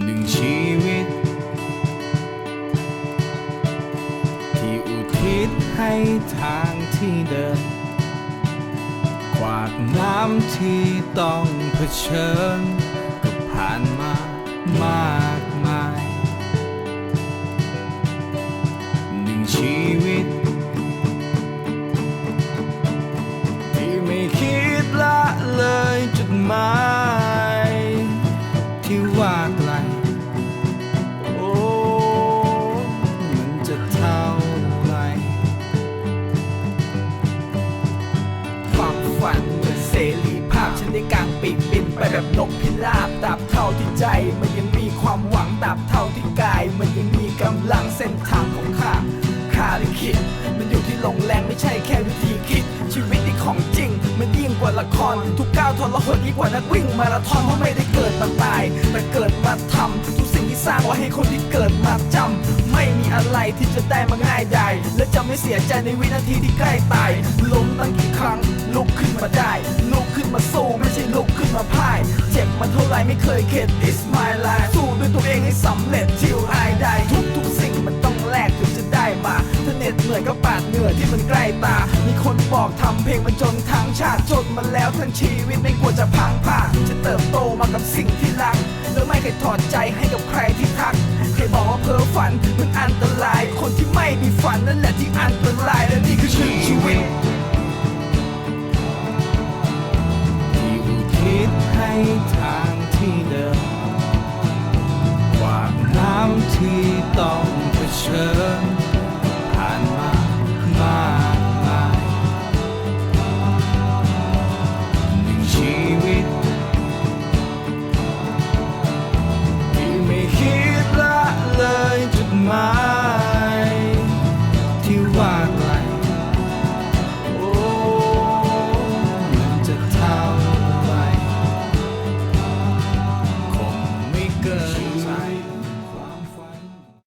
หนึ่งชีวิต ที่อุทิศให้ทางที่เดิน ขวากน้ำที่ต้องเผชิญ ก็ผ่านมามากมายหนึ่งชีวิต ไกล โอ้ มันจะเท่าไรความฝันเหมือนเสรีภาพฉันได้กางปีกบินไปแบบนกพิราบตับเท่าที่ใจ มันยังมีความหวังตับเท่าที่กาย มันยังมีกำลังเส้นท มันยิ่งกว่าละคร ทุกก้าวทรหดยิ่งกว่านักวิ่งมาราธอนเพราะไม่ได้เกิดมาตาย แต่เกิดมาทำทุกสิ่งที่สร้างไว้ให้คนที่เกิดมาจำไม่มีอะไรที่จะได้มาง่ายดายและจะไม่เสียใจในวินาทีที่ใกล้ตายล้มตั้งกี่ครั้งลุกขึ้นมาได้ลุกขึ้นมาสู้ไม่ใช่ลุกขึ้นมาพ่าย เจ็บมาเท่าไรไม่เคยเข็ด It's my life สู้ด้วยตัวเองให้สำเร็จที่อายได้ ก็ปาดเหงื่อที่มันใกล้ตา มีคนบอกทำเพลงมันจนทั้งชาติจนมาแล้วทั้งชีวิตไม่ควจะพังผ่าจะเติบโตมากับสิ่งที่รัก แล้วไม่เคยถอดใจให้กับใครที่ทักใครบอกว่าเพ้อฝันมันอันตราย คนที่ไม่มีฝันนั่นแหละที่อันตรายและนี่คือชื่อชีวิตที่อุทิศให้ทางที่เดินขวาน้ำที่ต้องเผชิญ